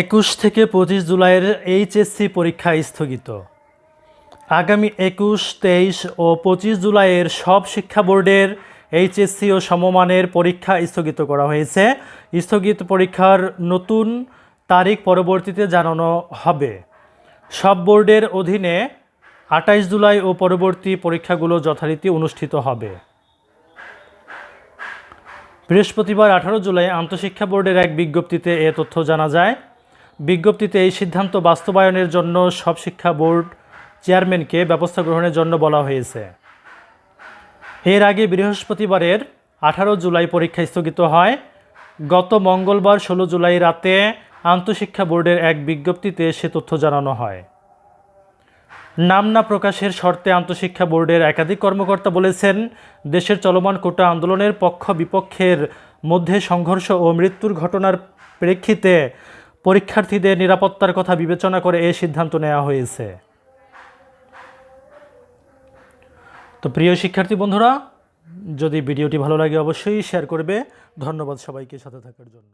একুশ থেকে পঁচিশ জুলাইয়ের এইচএসসি পরীক্ষা স্থগিত। আগামী একুশ, তেইশ ও পঁচিশ জুলাইয়ের সব শিক্ষা বোর্ডের এইচএসসি ও সমমানের পরীক্ষা স্থগিত করা হয়েছে। স্থগিত পরীক্ষার নতুন তারিখ পরবর্তীতে জানানো হবে। সব বোর্ডের অধীনে আঠাইশ জুলাই ও পরবর্তী পরীক্ষাগুলো যথারীতি অনুষ্ঠিত হবে। বৃহস্পতিবার আঠারো জুলাই আন্তঃশিক্ষা বোর্ডের এক বিজ্ঞপ্তিতে এ তথ্য জানা যায়। বিজ্ঞপ্তিতে এই সিদ্ধান্ত বাস্তবায়নের জন্য সব শিক্ষা বোর্ড চেয়ারম্যানকে ব্যবস্থা গ্রহণের জন্য বলা হয়েছে। এর আগে বৃহস্পতিবারের আঠারো জুলাই পরীক্ষা স্থগিত হয়। গত মঙ্গলবার ষোলো জুলাই রাতে আন্তঃশিক্ষা বোর্ডের এক বিজ্ঞপ্তিতে সে তথ্য জানানো হয়। নাম না প্রকাশের শর্তে আন্তঃশিক্ষা বোর্ডের একাধিক কর্মকর্তা বলেছেন, দেশের চলমান কোটা আন্দোলনের পক্ষ বিপক্ষের মধ্যে সংঘর্ষ ও মৃত্যুর ঘটনার প্রেক্ষিতে পরীক্ষার্থীদের নিরাপত্তার কথা বিবেচনা করে এই সিদ্ধান্ত নেওয়া হয়েছে। তো প্রিয় শিক্ষার্থী বন্ধুরা, যদি ভিডিওটি ভালো লাগে অবশ্যই শেয়ার করবে। ধন্যবাদ সবাইকে সাথে থাকার জন্য।